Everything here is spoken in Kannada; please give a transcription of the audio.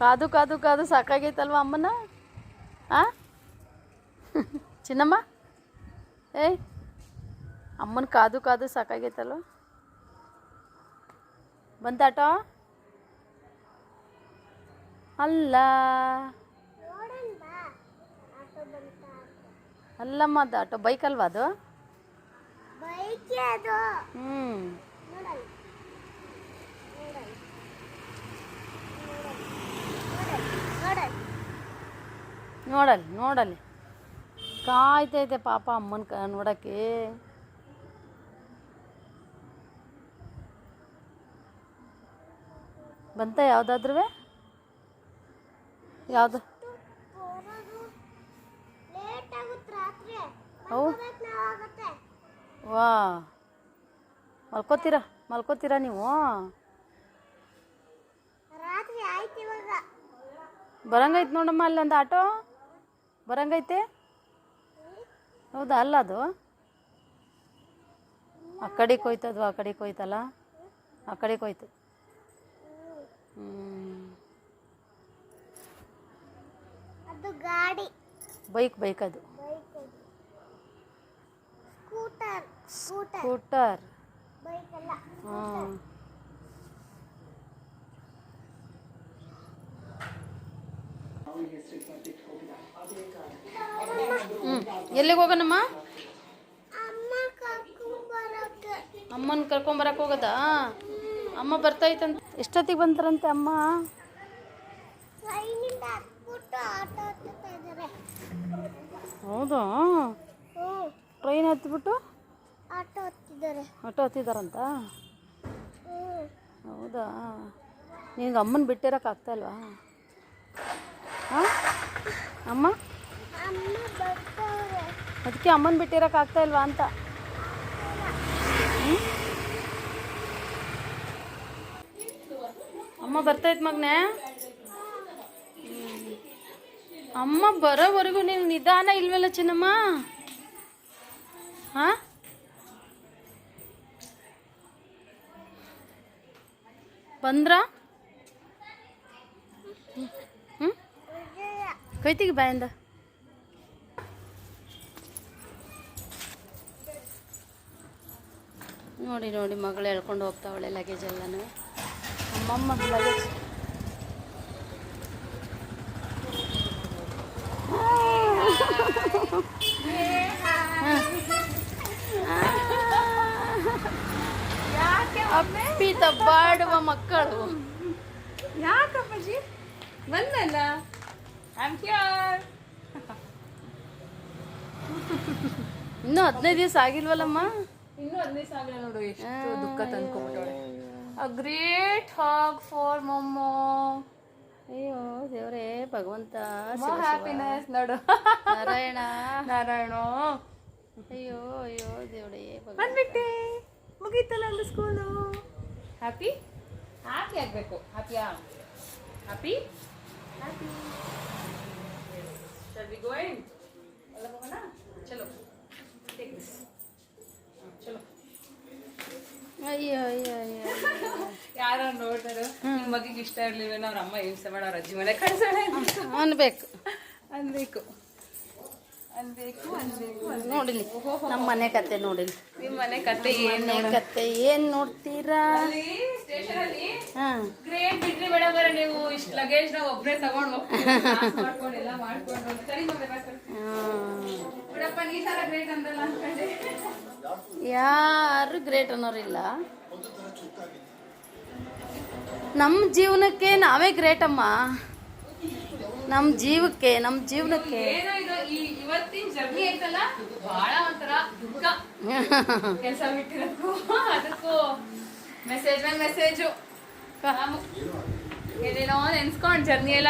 ಕಾದು ಕಾದು ಕಾದು ಸಾಕಾಗೈತಲ್ವ ಅಮ್ಮನ? ಆ? ಚಿನ್ನಮ್ಮ? ಏಯ್ ಅಮ್ಮನ ಕಾದು ಕಾದು ಸಾಕಾಗೈತಲ್ವ? ಬಂತಾಟೋ ಅಲ್ಲ. ಅಲ್ಲಮ್ಮ ಅದು ಆಟೋ ಬೈಕ್ ಅಲ್ವಾ ಅದು? ಹ್ಞೂ ನೋಡಲ್ಲಿ ನೋಡಲ್ಲಿ ಕಾಯ್ತೈತೆ ಪಾಪ ಅಮ್ಮನ ಕ ನೋಡೋಕ್ಕೆ. ಬಂತ ಯಾವುದಾದ್ರೂ ಯಾವುದು? ಹೌ ವಾ. ಮಲ್ಕೋತೀರಾ ಮಲ್ಕೋತೀರ ನೀವು? ಬರಂಗೈತೆ ನೋಡಮ್ಮ ಅಲ್ಲೊಂದು ಆಟೋ. ಬರಂಗೈತೆ? ಹೌದಾ ಅಲ್ಲ ಅದು? ಆ ಕಡೆ ಕೊಯ್ತದು ಆ ಕಡೆ ಹೋಯ್ತಲ್ಲ ಆ ಕಡೆ ಅದು ಗಾಡಿ. ಬೈಕ್ ಬೈಕ್ ಅದು. Bike scooter scooter. Scooter bike ಅಲ್ಲ ಹ್ಞೂ ಹ್ಞೂ ಎಲ್ಲಿಗೆ ಹೋಗೋಣಮ್ಮ? ಅಮ್ಮನ ಕರ್ಕೊಂಬರಕ್ಕೆ ಹೋಗೋದಾ? ಅಮ್ಮ ಬರ್ತಾಯ್ತಂತ. ಎಷ್ಟೊತ್ತಿಗೆ ಬಂತಾರಂತೆ ಅಮ್ಮ? ಹೌದು? ಟ್ರೈನ್ ಹತ್ಬಿಟ್ಟು? ಆಟೋ ಹತ್ತಿದ್ದಾರೆ. ಆಟೋ ಹತ್ತಿದಾರಂತ? ಹೌದಾ? ನಿನಗೆ ಅಮ್ಮನ ಬಿಟ್ಟಿರೋಕ್ಕಾಗ್ತಾ ಇಲ್ವಾ? ಹಾಂ? ಅಮ್ಮ? ಅದಕ್ಕೆ ಅಮ್ಮನ ಬಿಟ್ಟಿರೋಕೆ ಆಗ್ತಾ ಇಲ್ವಾ ಅಂತ? ಅಮ್ಮ ಬರ್ತೈತೆ ಮಗನೇ. ಅಮ್ಮ ಬರೋವರೆಗೂ ನೀವು ನಿಧಾನ ಇಲ್ವಲ್ಲ ಚಿನ್ನಮ್ಮ? ಹಾಂ? ಬಂದ್ರ? ಹ್ಞೂ ಕೈತಿಗೆ ಬಾಯಿಂದ ನೋಡಿ ನೋಡಿ ಮಗಳು ಹೇಳ್ಕೊಂಡು ಹೋಗ್ತಾವಳೆ ಲಗೇಜ್ ಎಲ್ಲನೂ. ಅಮ್ಮಮ್ಮ ಲಗೇಜ್ ಅಪ್ಪಿ ತಬ್ಬಾಡುವ ಮಕ್ಕಳು. ಯಾಕಪ್ಪಾಜಿ? ಬಂದಲ್ಲ? ಇನ್ನೂ ಹದಿನೈದು ದಿವಸ ಆಗಿಲ್ವಲ್ಲಮ್ಮ? ಇನ್ನೂ ಹದಿನೈದು ಸಾವಿರ ನೋಡು ಎಷ್ಟು ದುಃಖ ತಂದ್ಕೊಂಬಿಟ್ಟವಳೆ. ಅ ಗ್ರೇಟ್ ಹಾಗ್ ಫಾರ್ ಮೊಮ್ಮೋ. ಅಯ್ಯೋ ದೇವ್ರೇ ಭಗವಂತ. ಹ್ಯಾಪಿನೆಸ್ ನೋಡು. ನಾರಾಯಣ. ನಾರಾಯಣ. ಅಯ್ಯೋ ಅಯ್ಯೋ ದೇವ್ರೇ ಭಗವಂತ. ಬಂದ್ಬಿಟ್ಟೆ. ಮುಗೀತಲ್ಲ ಒಂದು ಸ್ಕೂಲು ಹ್ಯಾಪಿ ಹ್ಯಾಪಿ ಆಗಬೇಕು. ಹ್ಯಾಪಿಯಾ happy happy shall we going ಎಲ್ಲ ಹೋಗೋಣ ಚಲೋ ಟೇಕ್ ದಿಸ್ ಚಲೋ ಅಯ್ಯೋ ಅಯ್ಯೋ ಅಯ್ಯೋ ಯಾರೋ ನೋಡ್ತಾರೋ ನಿಮ್ಮ ಮಗಿಗೆ ಇಷ್ಟ ಇರ್ಲಿಲ್ಲ ಅವ್ರ ಅಮ್ಮ ಹಿಂಸೆ ಮಾಡ ಅವ್ರ ಅಜ್ಜಿ ಮನೆ ಕಳ್ಸೋಣ ಅನ್ಬೇಕು. ಅನ್ಬೇಕು. ಅನ್ಬೇಕು ಅನ್ಬೇಕು ನೋಡಿಲಿ. ನಮ್ಮ ಮನೆ ಕತೆ ನೋಡಿಲಿ. ನಿಮ್ಮ ಮನೆ ಕತೆ ಏನು ಕತೆ ಏನು ನೋಡ್ತೀರಾ? ಹಾ. ಗ್ರೇಟ್ ಬಿಡ್ರಿ ಮೇಡಮ್ ಅವರ ನೀವು. ಇಷ್ಟು ಲಗೇಜ್ನ ಒಬ್ರೇ ತಗೊಂಡು ಮಾಡ್ಕೊಂಡು ಎಲ್ಲ ಮಾಡ್ಕೊಂಡು. ಸರಿ ಯಾರು ಗ್ರೇಟ್ ಅನ್ನೋರಿಲ್ಲ. ನಮ್ಮ ಜೀವನಕ್ಕೆ ನಾವೇ ಗ್ರೇಟ್ ಅಮ್ಮ. ನಮ್ಮ ಜೀವಕ್ಕೆ ನಮ್ಮ ಜೀವನಕ್ಕೆ. ಏನೋ ಇದು ಈ ಇವತ್ತಿನ ಜರ್ನಿ ಐತಲ್ಲ ಬಹಳ ಒಂಥರ ದುಃಖ. ಕೆಲಸ ಬಿಟ್ಟಿರೋದಕ್ಕೂ ಅದಕ್ಕೂ ಮೆಸೇಜ್ ಮೇಲೆ ಮೆಸೇಜು ಏನೇನೋ ನೆನ್ಸ್ಕೊಂಡ್ ಜರ್ನಿ ಎಲ್ಲ